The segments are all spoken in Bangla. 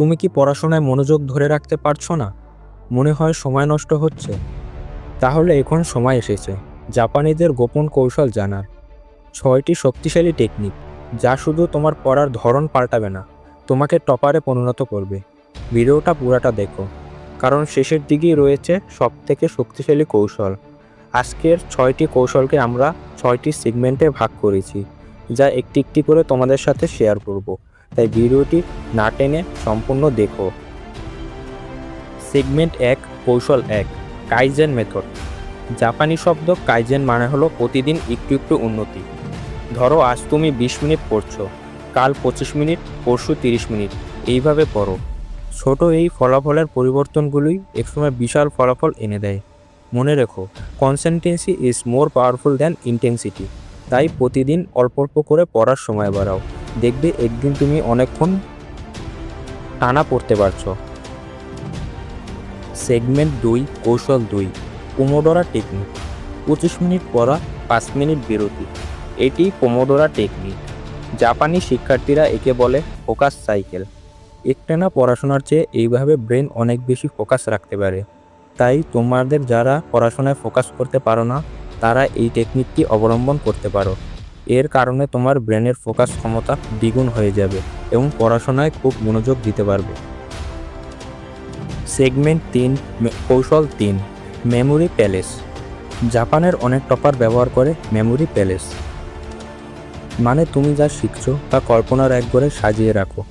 তুমি কি পড়াশোনায় মনোযোগ ধরে রাখতে পারছ না? মনে হয় সময় নষ্ট হচ্ছে। তাহলে এখন সময় এসেছে। জাপানিদের গোপন কৌশল জানার। ছয়টি শক্তিশালী টেকনিক, যা শুধু তোমার পড়ার ধরন পাল্টাবে না, তোমাকে টপারে পরিণত করবে। ভিডিওটা পুরাটা দেখো। কারণ শেষের দিকেই রয়েছে সব থেকে শক্তিশালী কৌশল। আজকের ছয়টি কৌশলকে আমরা ছয়টি সেগমেন্টে ভাগ করেছি, যা একটি একটি করে তোমাদের সাথে শেয়ার করব। তাই ভিডিওটি না টেনে সম্পূর্ণ দেখো। সেগমেন্ট এক, কৌশল এক কাইজেন মেথড জাপানি শব্দ কাইজেন মানে হলো প্রতিদিন একটু একটু উন্নতি। ধরো আজ তুমি বিশ মিনিট পড়ছো, কাল পঁচিশ মিনিট, পরশু তিরিশ মিনিট, এইভাবে পড়ো। ছোট এই ফলাফলের পরিবর্তনগুলোই একসময় বিশাল ফলাফল এনে দেয়। মনে রেখো consistency is more powerful than intensity তাই প্রতিদিন অল্প অল্প করে পড়ার সময় বাড়াও। দেখবে একদিন তুমি অনেকক্ষণ টানা পড়তে পারছ। সেগমেন্ট দুই, কৌশল দুই, পোমোডোরা টেকনিক। পঁচিশ মিনিট পড়া, পাঁচ মিনিট বিরতি। এটি পোমোডোরা টেকনিক। জাপানি শিক্ষার্থীরা একে বলে ফোকাস সাইকেল। একটানা পড়াশোনার চেয়ে এইভাবে ব্রেন অনেক বেশি ফোকাস রাখতে পারে। তাই তোমাদের যারা পড়াশোনায় ফোকাস করতে পারো না, তারা এই টেকনিকটি অবলম্বন করতে পারো। এর কারণে তোমার ব্রেনের ফোকাস ক্ষমতা দ্বিগুণ হয়ে যাবে এবং পড়াশোনায় খুব মনোযোগ দিতে পারবে। সেগমেন্ট তিন কৌশল তিন, মেমোরি প্যালেস। জাপানের অনেক টপার ব্যবহার করে মেমোরি প্যালেস। মানে তুমি যা শিখছো তা কল্পনার এক করে সাজিয়ে রাখো।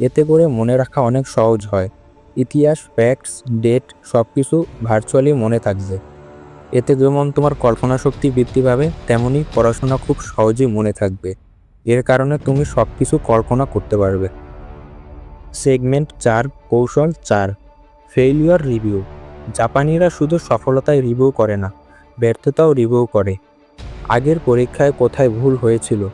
এতে করে মনে রাখা অনেক সহজ হয়। ইতিহাস ফ্যাক্টস ডেট সব কিছু ভার্চুয়ালি মনে থাকবে। এতে যেমন তোমার কল্পনা শক্তি বৃদ্ধি পাবে, তেমনি পড়াশোনা খুব সহজেই মনে থাকবে। এর কারণে তুমি সব কিছু কল্পনা করতে পারবে। সেগমেন্ট চার, কৌশল চার। Failure review. জাপানিরা শুধু সফলতায় রিভিউ করে না, ব্যর্থতাও রিভিউ করে। আগের পরীক্ষায় কোথায় ভুল হয়েছিল,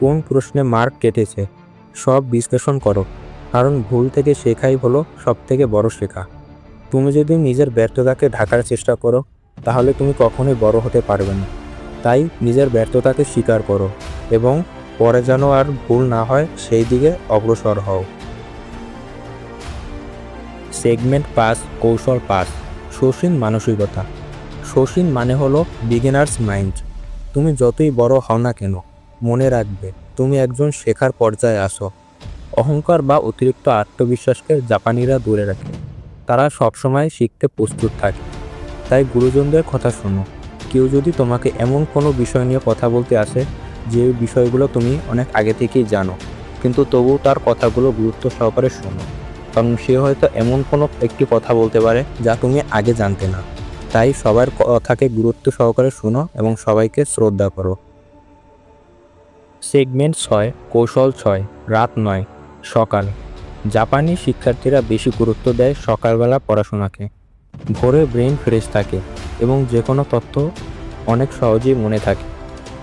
কোন প্রশ্নে মার্ক কেটেছে, সব বিশ্লেষণ করো। কারণ ভুল থেকে শেখাই হলো সব থেকে বড় শেখা। তুমি যদি নিজের ব্যর্থতাকে ঢাকার চেষ্টা করো তাহলে তুমি কখনোই বড় হতে পারবে না। তাই নিজের ব্যর্থতাকে স্বীকার করো এবং পরে যেন আর ভুল না হয়, সেই দিকে অগ্রসর হও। সেগমেন্ট পাস কৌশল পাস শৌখিন মানসিকতা। শৌখিন মানে হলো বিগিনার্স মাইন্ড তুমি যতই বড় হও না কেন, মনে রাখবে তুমি একজন শেখার পর্যায়ে আসো অহংকার বা অতিরিক্ত আত্মবিশ্বাসকে জাপানিরা দূরে রাখে। তারা সবসময় শিখতে প্রস্তুত থাকে। তাই গুরুজনদের কথা শোনো। কেউ যদি তোমাকে এমন কোনো বিষয় নিয়ে কথা বলতে আসে, যে বিষয়গুলো তুমি অনেক আগে থেকেই জানো, কিন্তু তবুও তার কথাগুলো গুরুত্ব সহকারে শোনো। কারণ সে হয়তো এমন কোনো একটি কথা বলতে পারে, যা তুমি আগে জানতে না। তাই সবার কথাকে গুরুত্ব সহকারে শোনো এবং সবাইকে শ্রদ্ধা করো। সেগমেন্ট ছয়, কৌশল ছয়, রাত নয়, সকাল। জাপানি শিক্ষার্থীরা বেশি গুরুত্ব দেয় সকালবেলা পড়াশোনাকে। ভোরে ব্রেন ফ্রেশ থাকে এবং যে কোনো তথ্য অনেক সহজেই মনে থাকে।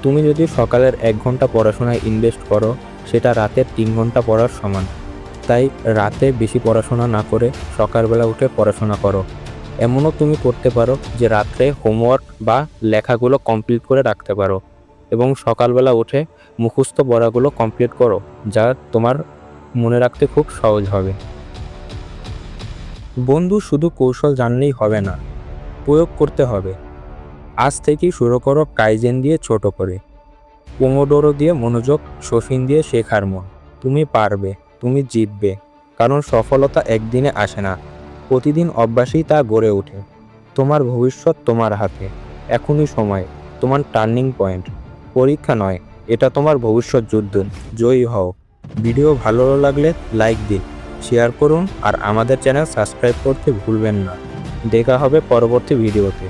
তুমি যদি সকালের এক ঘণ্টা পড়াশোনায় ইনভেস্ট করো, সেটা রাতের তিন ঘণ্টা পড়ার সমান। তাই রাতে বেশি পড়াশোনা না করে সকালবেলা উঠে পড়াশোনা করো। এমনও তুমি করতে পারো যে রাত্রে হোমওয়ার্ক বা লেখাগুলো কমপ্লিট করে রাখতে পারো এবং সকালবেলা উঠে মুখস্থ পড়াগুলো কমপ্লিট করো, যা তোমার মনে রাখতে খুব সহজ হবে। বন্ধু শুধু কৌশল জানলেই হবে না, প্রয়োগ করতে হবে। আজ থেকেই শুরু করো কাইজেন দিয়ে ছোট করে। পোমোডোরো দিয়ে মনোযোগ, শফিন দিয়ে শেখার মন। তুমি পারবে, তুমি জিতবে, কারণ সফলতা একদিনে আসে না। প্রতিদিন অভ্যাসেই তা গড়ে ওঠে। তোমার ভবিষ্যৎ তোমার হাতে। এখনই সময়, তোমার টার্নিং পয়েন্ট। পরীক্ষা নয়, এটা তোমার ভবিষ্যৎ যুদ্ধ। জয়ী হও। ভিডিও ভালো লাগলে লাইক দিন। শেয়ার করুন আর আমাদের চ্যানেল সাবস্ক্রাইব করতে ভুলবেন না। দেখা হবে পরবর্তী ভিডিওতে।